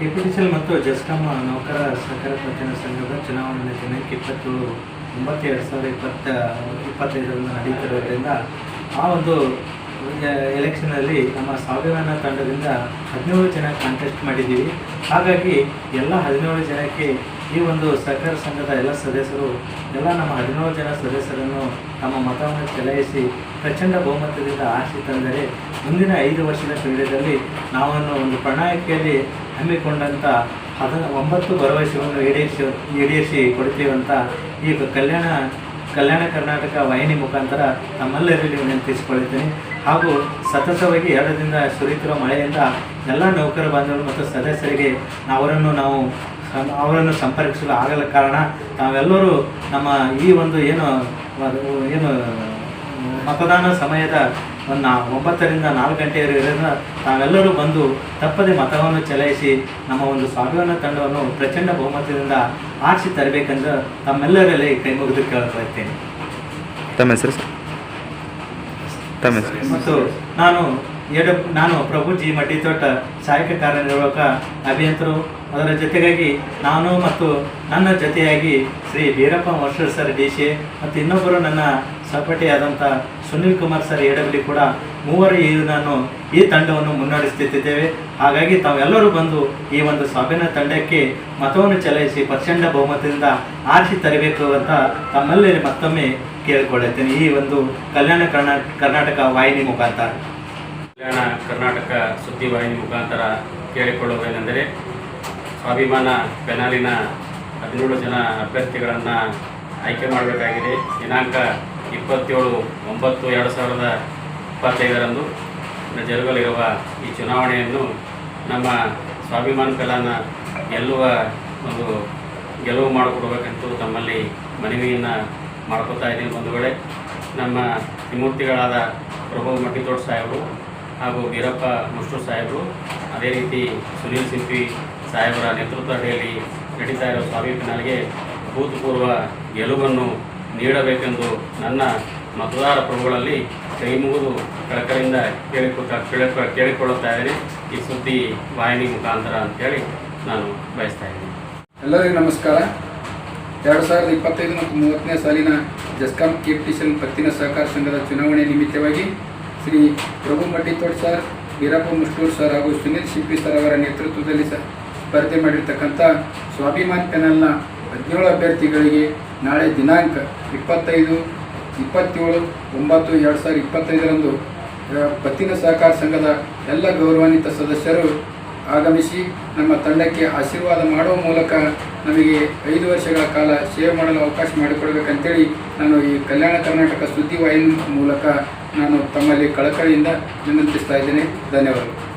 KPTCL ಮತ್ತು ಜೆಸ್ಕಾಂ ನೌಕರ ಸಹಕಾರ ಪ್ರಚಾರ ಸಂಘದ ಚುನಾವಣೆ ದಿನಾಂಕ ಇಪ್ಪತ್ತು ಒಂಬತ್ತು ಎರಡು ಸಾವಿರದ ಇಪ್ಪತ್ತ, ಇಪ್ಪತ್ತೈದರಿಂದ ನಡೀತಿರೋದ್ರಿಂದ ಆ ಒಂದು ಎಲೆಕ್ಷನಲ್ಲಿ ನಮ್ಮ ಸ್ವಾಭಿಮಾನ ತಂಡದಿಂದ ಹದಿನೇಳು ಜನ ಕಾಂಟೆಸ್ಟ್ ಮಾಡಿದ್ದೀವಿ. ಹಾಗಾಗಿ ಎಲ್ಲ ಹದಿನೇಳು ಜನಕ್ಕೆ ಈ ಒಂದು ಸಹಕಾರ ಸಂಘದ ಎಲ್ಲ ಸದಸ್ಯರು, ಎಲ್ಲ ನಮ್ಮ ಹದಿನೇಳು ಜನ ಸದಸ್ಯರನ್ನು ತಮ್ಮ ಮತವನ್ನು ಚಲಾಯಿಸಿ ಪ್ರಚಂಡ ಬಹುಮತದಿಂದ ಆಶೆ ತಂದರೆ ಮುಂದಿನ ಐದು ವರ್ಷದ ಕ್ರೀಡೆಯಲ್ಲಿ ನಾವನ್ನು ಒಂದು ಪ್ರಣಾಳಿಕೆಯಲ್ಲಿ ಹಮ್ಮಿಕೊಂಡಂಥ ಹದ ಒಂಬತ್ತು ಭರವಸೆಯನ್ನು ಈಡೇರಿಸಿ ಈಡೇರಿಸಿ ಕೊಡ್ತೀವಂತ ಈ ಕಲ್ಯಾಣ ಕಲ್ಯಾಣ ಕರ್ನಾಟಕ ವಾಹಿನಿ ಮುಖಾಂತರ ತಮ್ಮೆಲ್ಲರಲ್ಲಿ ವಿನಂತಿಸಿಕೊಳ್ಳುತ್ತೇನೆ. ಹಾಗೂ ಸತತವಾಗಿ ಎರಡರಿಂದ ಸುರಿಯುತ್ತಿರುವ ಮಳೆಯಿಂದ ಎಲ್ಲ ನೌಕರ ಬಾಂಧವರು ಮತ್ತು ಸದಸ್ಯರಿಗೆ ಅವರನ್ನು ನಾವು ಅವರನ್ನು ಸಂಪರ್ಕಿಸಲು ಆಗಲ ಕಾರಣ ತಾವೆಲ್ಲರೂ ನಮ್ಮ ಈ ಒಂದು ಏನು ಏನು ಮತದಾನ ಸಮಯದ ಒಂದು ನಾ- ಒಂಬತ್ತರಿಂದ ನಾಲ್ಕು ಗಂಟೆಯವರೆಗಿನ ತಾವೆಲ್ಲರೂ ಬಂದು ತಪ್ಪದೆ ಮತವನ್ನು ಚಲಾಯಿಸಿ ನಮ್ಮ ಒಂದು ಸ್ವಾಭಿಮಾನ ತಂಡವನ್ನು ಪ್ರಚಂಡ ಬಹುಮತದಿಂದ ಆರಿಸಿ ತರಬೇಕೆಂದು ತಮ್ಮೆಲ್ಲರಲ್ಲಿ ಕೈ ಮುಗಿದು ಕೇಳಬಯಸ್ತೇನೆ ತಮ್ಮ ಹೆಸರು ಸರ್? ತಮ್ಮ ಹೆಸರು. ಮತ್ತು ನಾನು ಎಡ ನಾನು ಪ್ರಭು ಜಿ ಮಟ್ಟಿತೋಟ ಸಹಾಯಕ ಕಾರ್ಯನಿರ್ವಾಹಕ ಅಭಿಯಂತರು ಅದರ ಜೊತೆಗಾಗಿ ನಾನು ಮತ್ತು ನನ್ನ ಜೊತೆಯಾಗಿ Shri Beerappa Morshar sir D C ಮತ್ತು ಇನ್ನೊಬ್ಬರು ನನ್ನ ಸಹಪಾಠಿಯಾದಂಥ ಸುನಿಲ್ ಕುಮಾರ್ ಸರ್ ಎಡಬ್ಲಿ ಕೂಡ ಮೂವರು ಈ ನಾನು ಈ ತಂಡವನ್ನು ಮುನ್ನಡೆಸುತ್ತಿದ್ದೇವೆ. ಹಾಗಾಗಿ ತಾವೆಲ್ಲರೂ ಬಂದು ಈ ಒಂದು ಸಭೆನ ತಂಡಕ್ಕೆ ಮತವನ್ನು ಚಲಾಯಿಸಿ ಪ್ರಚಂಡ ಬಹುಮತದಿಂದ ಆರಿಸಿ ತರಬೇಕು ಅಂತ ತಮ್ಮಲ್ಲಿ ಮತ್ತೊಮ್ಮೆ ಕೇಳಿಕೊಳ್ಳುತ್ತೇನೆ. ಈ ಒಂದು ಕಲ್ಯಾಣ ಕರ್ನಾ, ಕರ್ನಾಟಕ ವಾಹಿನಿ ಮುಖಾಂತರ. ಕಲ್ಯಾಣ ಕರ್ನಾಟಕ ಸುದ್ದಿವಾಹಿನಿ ಮುಖಾಂತರ ಕೇಳಿಕೊಳ್ಳುವುದೇನೆಂದರೆ ಸ್ವಾಭಿಮಾನ ಪೆನಾಲಿನ ಹದಿನೇಳು ಜನ ಅಭ್ಯರ್ಥಿಗಳನ್ನು ಆಯ್ಕೆ ಮಾಡಬೇಕಾಗಿದೆ. ದಿನಾಂಕ ಇಪ್ಪತ್ತೇಳು ಒಂಬತ್ತು ಎರಡು ಸಾವಿರದ ಇಪ್ಪತ್ತೈದರಂದು ಜರುಗಲಿರುವ ಈ ಚುನಾವಣೆಯನ್ನು ನಮ್ಮ ಸ್ವಾಭಿಮಾನ ಕಲಾನ ಗೆಲ್ಲುವ ಒಂದು ಗೆಲುವು ಮಾಡಿಕೊಡ್ಬೇಕಂತೂ ತಮ್ಮಲ್ಲಿ ಮನವಿಯನ್ನು ಮಾಡ್ಕೋತಾ ಇದ್ದೀನಿ ಬಂಧುಗಳೇ ನಮ್ಮ ತ್ರಿಮೂರ್ತಿಗಳಾದ ಪ್ರಭು ಮಟ್ಟಿತೋಡ್ ಸಾಹೇಬರು ಹಾಗೂ ವೀರಪ್ಪ ಮುಷ್ಟೂರ್ ಸಾಹೇಬರು, ಅದೇ ರೀತಿ ಸುನೀಲ್ ಸಿಂಪಿ ಸಾಹೇಬರ ನೇತೃತ್ವ ಅಡಿಯಲ್ಲಿ ನಡೀತಾ ಇರೋ ಸ್ವಾಮಿ ಭೂತಪೂರ್ವ ಗೆಲುವನ್ನು ನೀಡಬೇಕೆಂದು ನನ್ನ ಮತದಾರ ಪ್ರಭುಗಳಲ್ಲಿ ಕೈ ಮುಗಿದು ಕೇಳಿ ಕೊಟ್ಟ ಕೇಳಿಕೊ ಕೇಳಿಕೊಳ್ಳುತ್ತಾ ಇದ್ದೀನಿ. ಈ ಸುದ್ದಿ ವಾಹಿನಿ ಮುಖಾಂತರ ಅಂತೇಳಿ ನಾನು ಬಯಸ್ತಾ ಇದ್ದೀನಿ. ಎಲ್ಲರಿಗೂ ನಮಸ್ಕಾರ. ಎರಡು ಸಾವಿರದ ಇಪ್ಪತ್ತೈದು ಮತ್ತು ಮೂವತ್ತನೇ ಸಾಲಿನ ಜಸ್ಕಾಂ ಕೆಪಿಟಿಷನ್ ಪತ್ತಿನ ಸಹಕಾರ ಸಂಘದ ಚುನಾವಣೆ ನಿಮಿತ್ತವಾಗಿ ಶ್ರೀ ಪ್ರಭು ಮಟ್ಟಿತೋಡ್ ಸರ್, ವೀರಪ್ಪ ಮುಷ್ಟೂರ್ ಸರ್ ಹಾಗೂ ಸುನೀಲ್ ಶಿಪ್ಪಿ ಸರ್ ಅವರ ನೇತೃತ್ವದಲ್ಲಿ ಸ ಸ್ಪರ್ಧೆ ಮಾಡಿರ್ತಕ್ಕಂಥ ಸ್ವಾಭಿಮಾನ್ ಪ್ಯಾನಲ್ನ ಹದಿನೇಳು ಅಭ್ಯರ್ಥಿಗಳಿಗೆ ನಾಳೆ ದಿನಾಂಕ ಇಪ್ಪತ್ತೈದು, ಇಪ್ಪತ್ತೇಳು, ಒಂಬತ್ತು, ಎರಡು ಸಾವಿರದ ಇಪ್ಪತ್ತೈದರಂದು ಪತ್ತಿನ ಸಹಕಾರ ಸಂಘದ ಎಲ್ಲ ಗೌರವಾನ್ವಿತ ಸದಸ್ಯರು ಆಗಮಿಸಿ ನಮ್ಮ ತಂಡಕ್ಕೆ ಆಶೀರ್ವಾದ ಮಾಡುವ ಮೂಲಕ ನಮಗೆ ಐದು ವರ್ಷಗಳ ಕಾಲ ಸೇವೆ ಮಾಡಲು ಅವಕಾಶ ಮಾಡಿಕೊಡ್ಬೇಕಂತೇಳಿ ನಾನು ಈ ಕಲ್ಯಾಣ ಕರ್ನಾಟಕ ಸುದ್ದಿವಾಹಿನಿ ಮೂಲಕ ನಾನು ತಮ್ಮಲ್ಲಿ ಕಳಕಳಿಯಿಂದ ವಿನಂತಿಸ್ತಾ ಇದ್ದೇನೆ. ಧನ್ಯವಾದಗಳು.